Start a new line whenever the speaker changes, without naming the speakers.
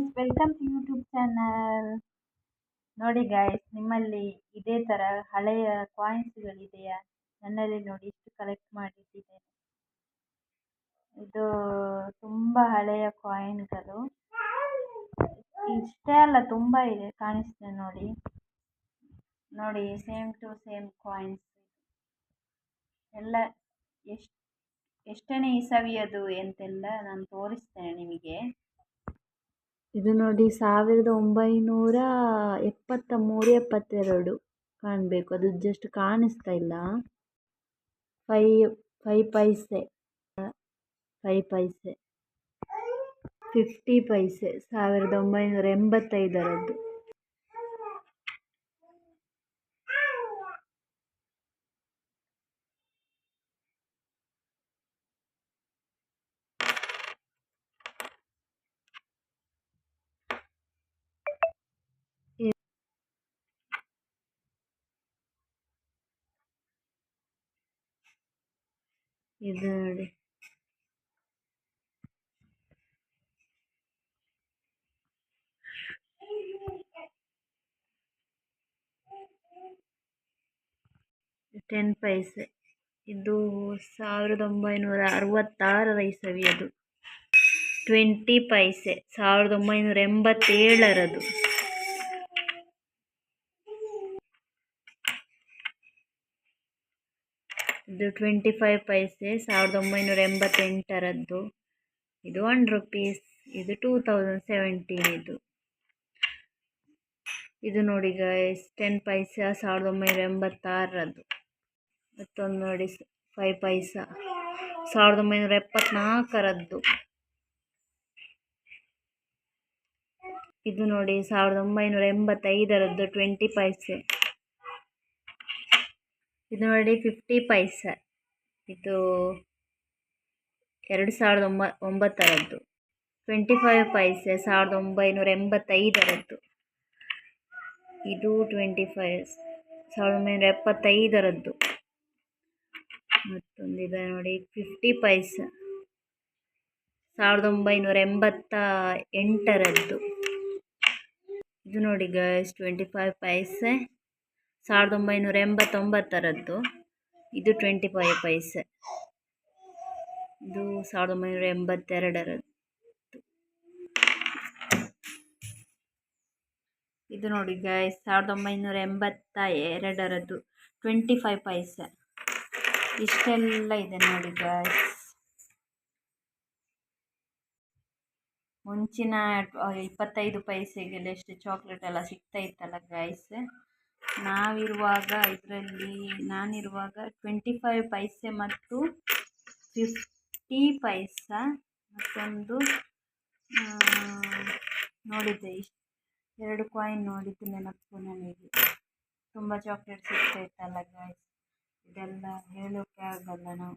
Friends welcome to YouTube channel ನೋಡಿ guys ನಿಮ್ಮಲ್ಲಿ ಇದೇ ಥರ ಹಳೆಯ ಕಾಯಿನ್ಸ್ಗಳಿದೆಯಾ ನನ್ನಲ್ಲಿ ನೋಡಿ ಇಷ್ಟು ಕಲೆಕ್ಟ್ ಮಾಡಿಟ್ಟಿದ್ದೇನೆ. ಇದು ತುಂಬ ಹಳೆಯ ಕಾಯಿನ್ಗಳು ಇಷ್ಟೇ ಅಲ್ಲ, ತುಂಬ ಇದೆ ಕಾಣಿಸ್ತದೆ ನೋಡಿ. ನೋಡಿ ಸೇಮ್ ಟು ಸೇಮ್ ಕಾಯಿನ್ಸ್ ಎಲ್ಲ ಎಷ್ಟು, ಎಷ್ಟನೇ ಇಸವಿಯದು ಎಂತೆಲ್ಲ ನಾನು ತೋರಿಸ್ತೇನೆ ನಿಮಗೆ. ಇದು ನೋಡಿ ಸಾವಿರದ ಒಂಬೈನೂರ ಎಪ್ಪತ್ತ ಮೂರು, ಎಪ್ಪತ್ತೆರಡು ಕಾಣಬೇಕು. ಅದು ಜಸ್ಟ್ ಕಾಣಿಸ್ತಾ ಇಲ್ಲ. ಫೈ ಫೈ ಪೈಸೆ. ಫೈ ಪೈಸೆ. ಫಿಫ್ಟಿ ಪೈಸೆ. ಸಾವಿರದ ಒಂಬೈನೂರ ಎಂಬತ್ತೈದರದ್ದು. ಇದು ನೋಡಿ ಟೆನ್ ಪೈಸೆ ಇದು ಸಾವಿರದ ಒಂಬೈನೂರ ಅರವತ್ತಾರರ ಇಸವಿ ಅದು ಟ್ವೆಂಟಿ ಪೈಸೆ ಸಾವಿರದ ಒಂಬೈನೂರ ಎಂಬತ್ತೇಳರದು. ಇದು ಟ್ವೆಂಟಿ ಫೈವ್ ಪೈಸೆ ಸಾವಿರದ ಒಂಬೈನೂರ ಎಂಬತ್ತೆಂಟರದ್ದು. ಇದು ಒನ್ ರುಪೀಸ್ ಇದು ಟೂ ತೌಸಂಡ್ ಸೆವೆಂಟೀನ್ ಇದು. ಇದು ನೋಡಿ ಗೈಸ್ ಟೆನ್ ಪೈಸಾ ಸಾವಿರದ ಒಂಬೈನೂರ ಎಂಬತ್ತಾರರದ್ದು. ಮತ್ತೊಂದು ನೋಡಿ ಫೈವ್ ಪೈಸಾ ಸಾವಿರದ ಒಂಬೈನೂರ ಎಪ್ಪತ್ನಾಲ್ಕರದ್ದು. ಇದು ನೋಡಿ, ಸಾವಿರದ ಒಂಬೈನೂರ ಎಂಬತ್ತೈದರದ್ದು ಟ್ವೆಂಟಿ ಪೈಸೆ ಇದು ನೋಡಿ ಫಿಫ್ಟಿ ಪೈಸ ಇದು ಎರಡು ಸಾವಿರದ ಒಂಬ, ಒಂಬತ್ತರದ್ದು. ಟ್ವೆಂಟಿ ಫೈವ್ ಪೈಸೆ ಸಾವಿರದ ಒಂಬೈನೂರ ಎಂಬತ್ತೈದರದ್ದು. ಇದು ಟ್ವೆಂಟಿ ಫೈವ್ ಸಾವಿರದ ಒಂಬೈನೂರ ಎಪ್ಪತ್ತೈದರದ್ದು. ಮತ್ತೊಂದಿದೆ ನೋಡಿ ಫಿಫ್ಟಿ ಪೈಸ ಸಾವಿರದ ಒಂಬೈನೂರ ಎಂಬತ್ತ ಎಂಟರದ್ದು ಇದು ನೋಡಿ ಗೈಸ್ ಟ್ವೆಂಟಿ ಫೈವ್ ಪೈಸೆ ಸಾವಿರದ ಒಂಬೈನೂರ ಎಂಬತ್ತೊಂಬತ್ತರದ್ದು ಇದು ಟ್ವೆಂಟಿ ಫೈವ್ ಪೈಸೆ. ಇದು ಸಾವಿರದ ಒಂಬೈನೂರ ಎಂಬತ್ತೆರಡರದ್ದು. ಇದು ನೋಡಿ ಗಾಯ್ಸ್ ಸಾವಿರದ ಒಂಬೈನೂರ ಎಂಬತ್ತ ಎರಡರದ್ದು ಟ್ವೆಂಟಿ ಫೈವ್ ಪೈಸೆ. ಇಷ್ಟೆಲ್ಲ ಇದೆ ನೋಡಿ ಗಾಯ್ಸ್ ಮುಂಚಿನ ಇಪ್ಪತ್ತೈದು ಪೈಸೆಗೆಲ್ಲ ಎಷ್ಟು ಚಾಕ್ಲೇಟ್ ಎಲ್ಲ ಸಿಗ್ತಾ ಇತ್ತಲ್ಲ ಗಾಯ್ಸ್ ನಾವಿರುವಾಗ ಇದರಲ್ಲಿ ನಾನಿರುವಾಗ ಟ್ವೆಂಟಿ ಫೈವ್ ಪೈಸೆ ಮತ್ತು ಫಿಫ್ಟಿ ಪೈಸಾ ಮತ್ತೊಂದು ನೋಡಿದ್ದೆ ಇಷ್ಟು, ಎರಡು ಕಾಯಿನ್ ನೋಡಿದ್ದು ನೆನಪು ನನಗೆ. ತುಂಬ ಚಾಕ್ಲೇಟ್ ಸಿಗ್ತಾ ಇತ್ತಲ್ಲ ಗಾಯ್ಸ್ ಇದೆಲ್ಲ ಹೇಳೋಕ್ಕೆ ಆಗಲ್ಲ ನಾವು.